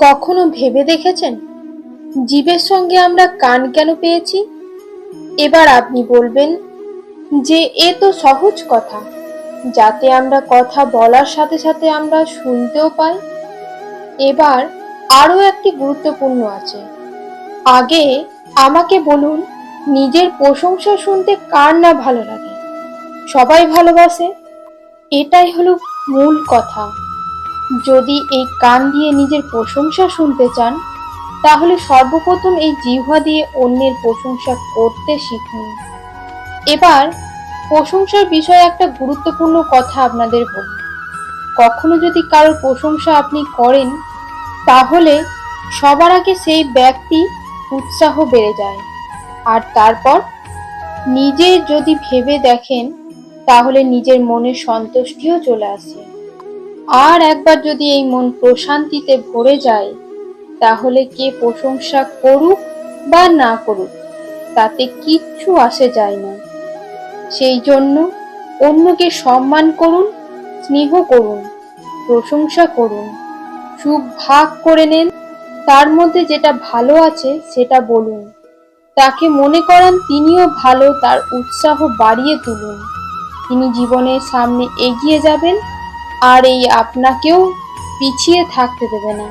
কখনো ভেবে দেখেছেন? জীবের সঙ্গে আমরা কান কেন পেয়েছি? এবার আপনি বলবেন যে এ তো সহজ কথা, যাতে আমরা কথা বলার সাথে সাথে আমরা শুনতেও পাই। এবার আরও একটি গুরুত্বপূর্ণ আছে। আগে আমাকে বলুন, নিজের প্রশংসা শুনতে কার না ভালো লাগে? সবাই ভালোবাসে? এটাই হলো মূল কথা। যদি এই কান দিয়ে নিজের প্রশংসা শুনতে চান, তাহলে সর্বপ্রথম এই জিহ্বা দিয়ে অন্যের প্রশংসা করতে শিখুন। এবার প্রশংসার বিষয়ে একটা গুরুত্বপূর্ণ কথা আপনাদের বলি। কখনো যদি কারোর প্রশংসা আপনি করেন, তাহলে সবার আগে সেই ব্যক্তি উৎসাহ বেড়ে যায়। আর তারপর নিজে যদি ভেবে দেখেন, তাহলে নিজের মনে সন্তুষ্টিও চলে আসে। আর একবার যদি এই মন প্রশান্তিতে ভরে যায়, তাহলে কে প্রশংসা করুক বা না করুক, তাতে কিচ্ছু আসে যায় না। সেই জন্য অন্যকে সম্মান করুন, স্নেহ করুন, প্রশংসা করুন, সুখ ভাগ করে নেন, তার মধ্যে যেটা ভালো আছে সেটা বলুন। তাকে মনে করান তিনিও ভালো, তার উৎসাহ বাড়িয়ে তুলুন। তিনি জীবনের সামনে এগিয়ে যাবেন আর এই আপনাকেও পিছিয়ে থাকতে দেবে না।